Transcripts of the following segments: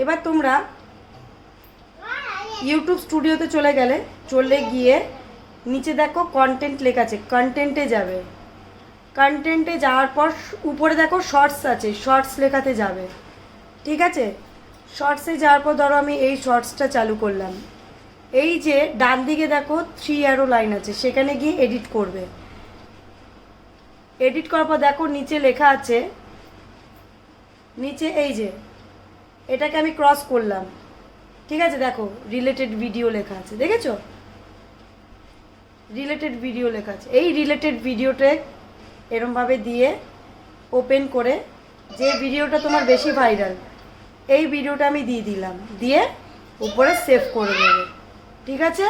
এবার তোমরা ইউটিউব স্টুডিওতে চলে গেলে, চলে গিয়ে নিচে দেখো কন্টেন্ট লেখা আছে কন্টেন্টে যাবে। কন্টেন্টে যাওয়ার পর উপরে দেখো শর্টস আছে শর্টস লেখাতে যাবে। ঠিক আছে? শর্টসে যাওয়ার পর ধরো আমি এই শর্টসটা চালু করলাম। এই যে ডান দিকে দেখো থ্রি অ্যারো লাইন আছে, সেখানে গিয়ে এডিট করবে। এডিট করার পর দেখো নিচে লেখা আছে, নিচে এই যে এটাকে আমি ক্রস করলাম। ঠিক আছে, দেখো রিলেটেড ভিডিও লেখা আছে, দেখেছ? রিলেটেড ভিডিও লেখা আছে। এই রিলেটেড ভিডিওটা এরমভাবে দিয়ে ওপেন করে যে ভিডিওটা তোমার বেশি ভাইরাল এই ভিডিওটা আমি দিয়ে দিলাম। দিয়ে উপরে সেভ করে দেবে। ঠিক আছে?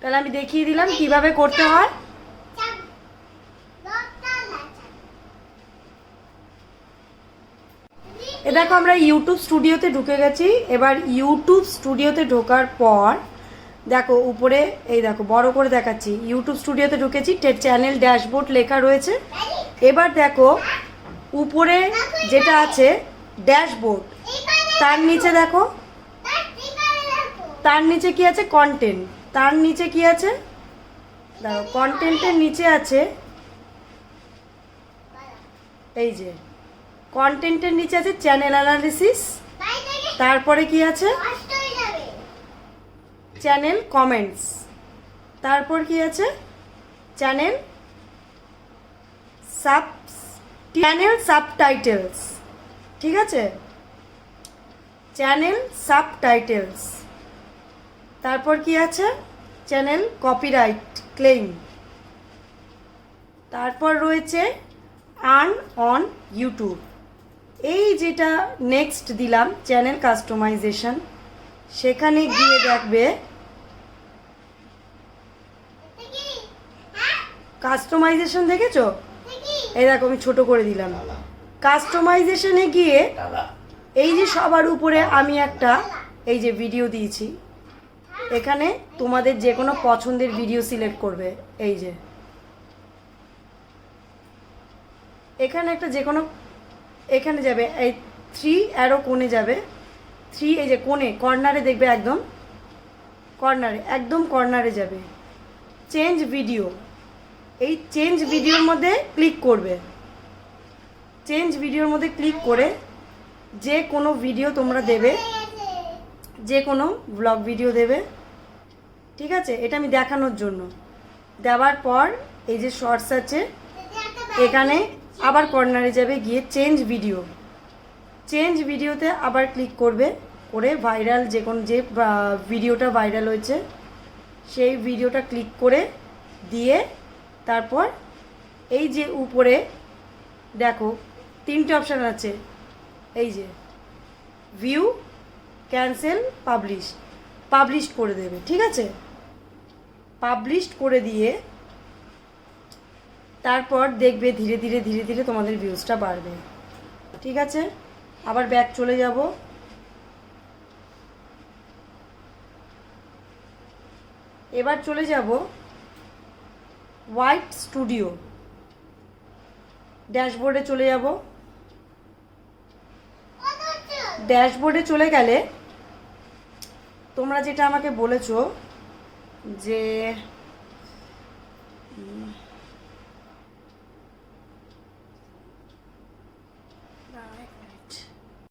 তাহলে আমি দেখিয়ে দিলাম কীভাবে করতে হয়। এ দেখো আমরা ইউটিউব স্টুডিওতে ঢুকে গেছি। এবার ইউটিউব স্টুডিওতে ঢোকার পর, দেখো উপরে, এই দেখো বড় করে দেখাচ্ছি। ইউটিউব স্টুডিওতে ঢুকেছি চ্যানেল ড্যাশবোর্ড লেখা রয়েছে। এবার দেখো উপরে যেটা আছে ড্যাশবোর্ড তার নিচে দেখো, তার নিচে কি আছে? কন্টেন্ট তার নিচে কি আছে? দেখো কন্টেন্টের নিচে আছে, এই যে কন্টেন্টের নিচে আছে চ্যানেল অ্যানালিসিস তারপরে কি আছে? চ্যানেল কমেন্টস তারপর কি আছে? চ্যানেল সাব চ্যানেল সাবটাইটেলস ঠিক আছে? চ্যানেল সাবটাইটেলস তারপর কি আছে? চ্যানেল কপিরাইট ক্লেম তারপর রয়েছে আর্ন অন ইউটিউব এই যেটা নেক্সট দিলাম চ্যানেল কাস্টমাইজেশন সেখানে গিয়ে দেখবে কাস্টমাইজেশন দেখেছ? এই দেখো আমি ছোট করে দিলাম। কাস্টমাইজেশনে গিয়ে এই যে সবার উপরে আমি একটা এই যে ভিডিও দিয়েছি। এখানে তোমাদের যে কোনো পছন্দের ভিডিও সিলেক্ট করবে এই যে। এখানে একটা যে কোনো এখানে যাবে, এই থ্রি অ্যারো কোণে যাবে থ্রি এই যে কোণে কর্নারে দেখবে একদম কর্নারে একদম কর্নারে যাবে। চেঞ্জ ভিডিও এই চেঞ্জ ভিডিওর মধ্যে ক্লিক করবে। চেঞ্জ ভিডিওর মধ্যে ক্লিক করে যে কোনো ভিডিও তোমরা দেবে, যে কোনো ব্লগ ভিডিও দেবে, ঠিক আছে? এটা আমি দেখানোর জন্য। দেওয়ার পর এই যে শর্টস আছে, এখানে আবার কর্নারে যাবে গিয়ে চেঞ্জ ভিডিও চেঞ্জ ভিডিওতে আবার ক্লিক করবে, করে ভাইরাল যে কোন যে ভিডিওটা ভাইরাল হয়েছে, সেই ভিডিওটা ক্লিক করে দিয়ে তারপর এই যে উপরে, দেখো তিনটে অপশান আছে। এই যে ভিউ ক্যান্সেল পাবলিশ পাবলিশ করে দেবে, ঠিক আছে? পাবলিশ করে দিয়ে তারপর দেখবে ধীরে ধীরে ধীরে ধীরে তোমাদের ভিউজটা বাড়বে। ঠিক আছে? আবার ব্যাক চলে যাব। এবার চলে যাব হোয়াইট স্টুডিও ড্যাশবোর্ডে চলে যাব। ড্যাশবোর্ডে চলে গেলে তোমরা যেটা আমাকে বলেছ যে